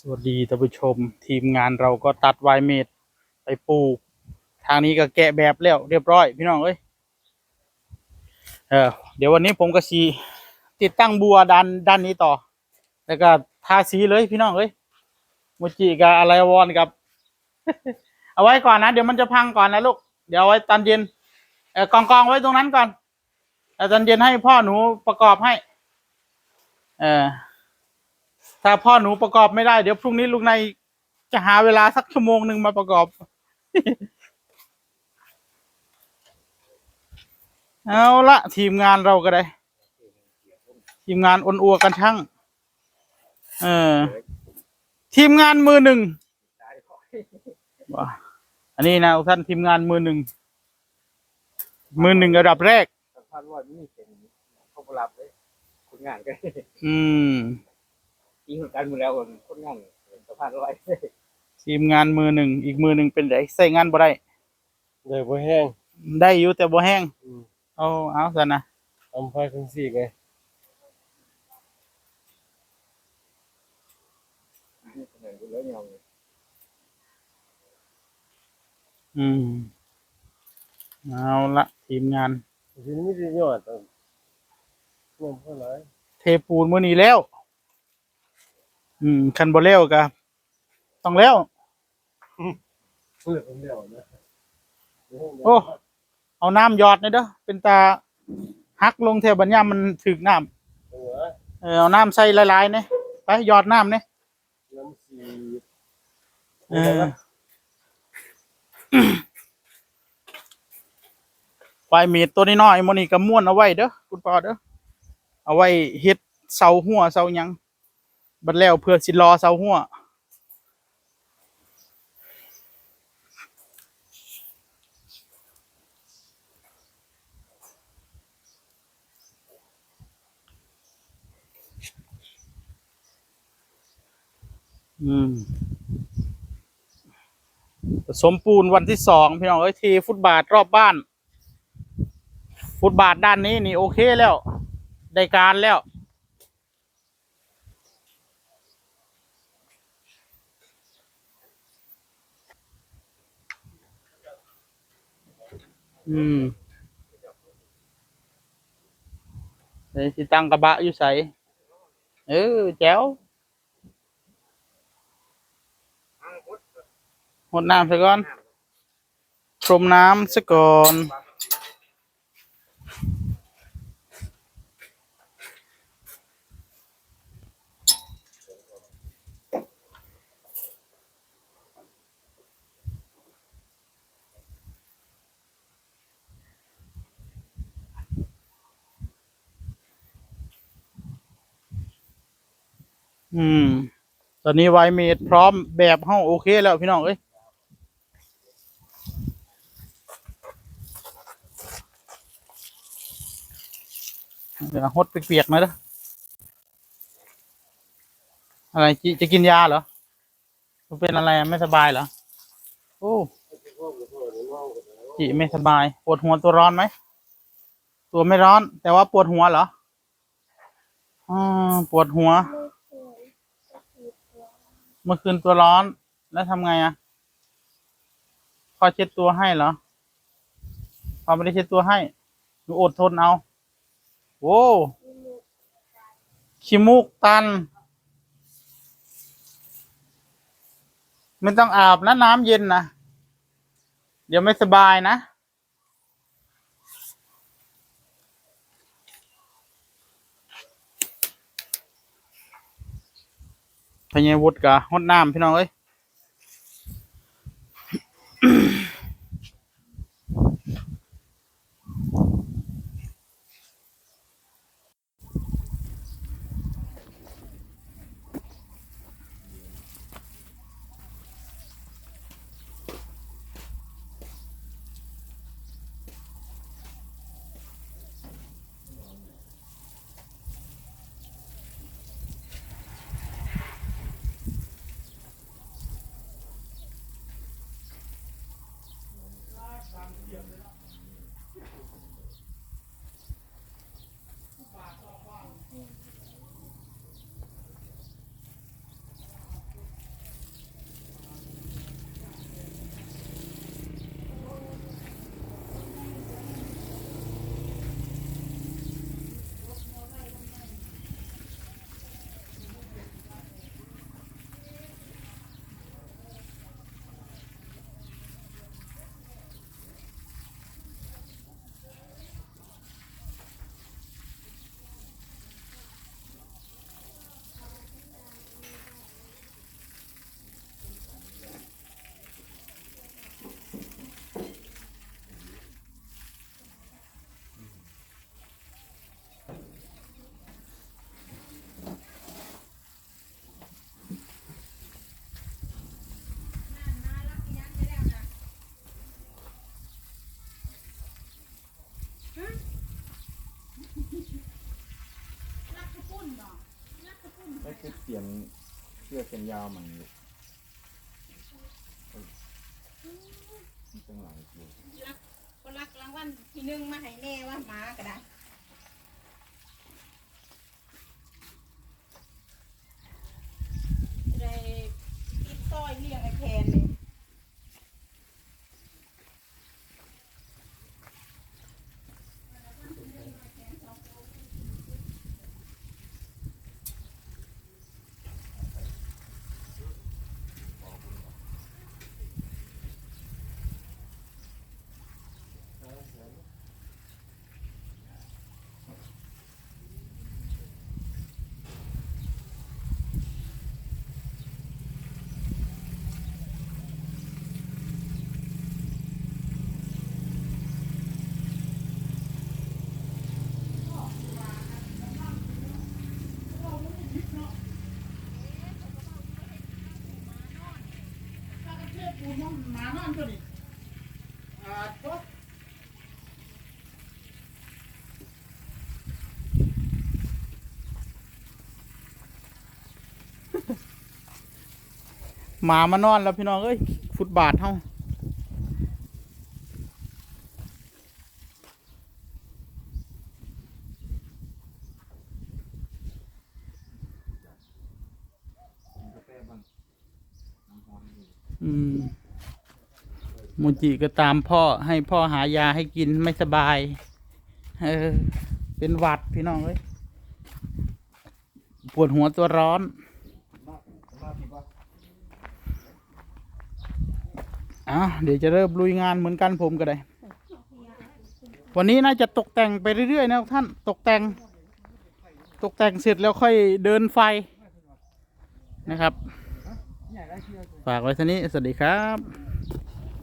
สวัสดีท่านผู้ชม ทีมงานเราก็ตัดไวเมดไปปลูก ทางนี้ก็แกะแบบแล้วเรียบร้อย พี่น้องเอ้ยเออเดี๋ยววันนี้ผมก็สีติดตั้งบัวด้านด้านนี้ต่อ แล้วก็ทาสีเลยพี่น้องเอ้ยโมจิกับอะไรวอนกับ เอาไว้ก่อนนะ เดี๋ยวมันจะพังก่อนนะลูก เดี๋ยวเอาไว้ตอนเย็นเออกองกองไว้ตรงนั้นก่อนตอนเย็นให้พ่อหนูประกอบให้ เออ ถ้าพ่อหนูประกอบไม่ได้ เดี๋ยวพรุ่งนี้ลุงนายจะหาเวลาสักชั่วโมงหนึ่งมาประกอบเอาละทีมงานเราก็ได้ ทีมงานอ้นอัวกันช่างเออ ทีมงานมือหนึ่งว้าอันนี้นะทุกท่านทีมงานมือหนึ่งมือหนึ่งระดับแรกสำคัญว่านี่เป็นเขาบรับเลยคนงานก็อืม ยิงกันหมดแล้วคนงานสะพานร้อยทีมงานมือหนึ่งอีกมือหนึ่งเป็นไดใส่งานบ่ได้เลยบ่แห้งได้อยู่แต่บ่แห้งอืมเอาเอาซะนะทำไฟคังสี่ไงแล้วยองอืมเอาละทีมงานทีนี้ไม่ได้ยอดอะรวมเท่าไหร่เทปูนมื้อนี้แล้ว อืมคันบ่แล้วก็ต้องแล้วเลือกเดียวนะโอ้ เอาน้ำหยอดหน่อยเด้อเป็นตาฮักลงแถวบัญญามมันถึกน้ำตัวเออเอาน้ำใส่หลายๆเนี่ยไปหยอดน้ำเนี่ยน้ำสีเออไฟเมีดตัวน้อยๆมันนี่ก็ม้วนเอาไว้เด้อคุณพ่อเด้อเอาไว้เฮ็ดเสาหัวเสาหยัง บัดแล้วเพื่อสิรอเสาหัวอืมสมปูนวันที่สองพี่น้องเอ้ยทีฟุตบาทรอบบ้าน ฟุตบาทด้านนี้นี่โอเคแล้ว ได้การแล้ว อืมเลยวสิตั้งกระบะอยู่ใส่เออแจ๋วหดน้ำซะก่อนพรมน้ำซะก่อน อืม ตอนนี้ไวเมดพร้อมแบบห้องโอเคแล้วพี่น้องเอ้ยเดี๋ยวหดเปียกๆหน่อยเด้ออะไรจิจะกินยาเหรอมันเป็นอะไรไม่สบายเหรอ โอ้จิไม่สบาย ปวดหัวตัวร้อนไหม ตัวไม่ร้อน แต่ว่าปวดหัวเหรออืมปวดหัว เมื่อคืนตัวร้อนแล้วทำไงอะพอเช็ดตัวให้เหรอพอไม่ได้เช็ดตัวให้หนูอดทนเอาโว้ขี้มูกตัน ไม่ต้องอาบนะน้ำเย็นนะ เดี๋ยวไม่สบายนะ พญาวุฒิกะฮดน้ำพี่น้องเอ้ย สื้อแขนยาวใหม่ลูกเอ้ยมันเป็นหลายตัวรักก็รักรางวัลที่หนึ่งมาให้แน่ว่าหมาก็ได้ติดต้อยเลี้ยงไอ้แคนเลย หมามานอนแล้วพี่น้องเอ้ย ฟุตบาทเฮา กินกาแฟบ้างน้ำร้อนอยู่ อืมโมจิก็ตามพ่อให้พ่อหายาให้กินไม่สบาย เออ เป็นหวัดพี่น้องเอ้ยปวดหัวตัวร้อนมากมากพี่ว่าอะเดี๋ยวจะเริ่มลุยงานเหมือนกันผมก็ได้ วันนี้น่าจะตกแต่งไปเรื่อยๆนะท่านตกแต่ง ตกแต่งเสร็จแล้วค่อยเดินไฟนะครับ ฝากไว้ท่านี้ สวัสดีครับ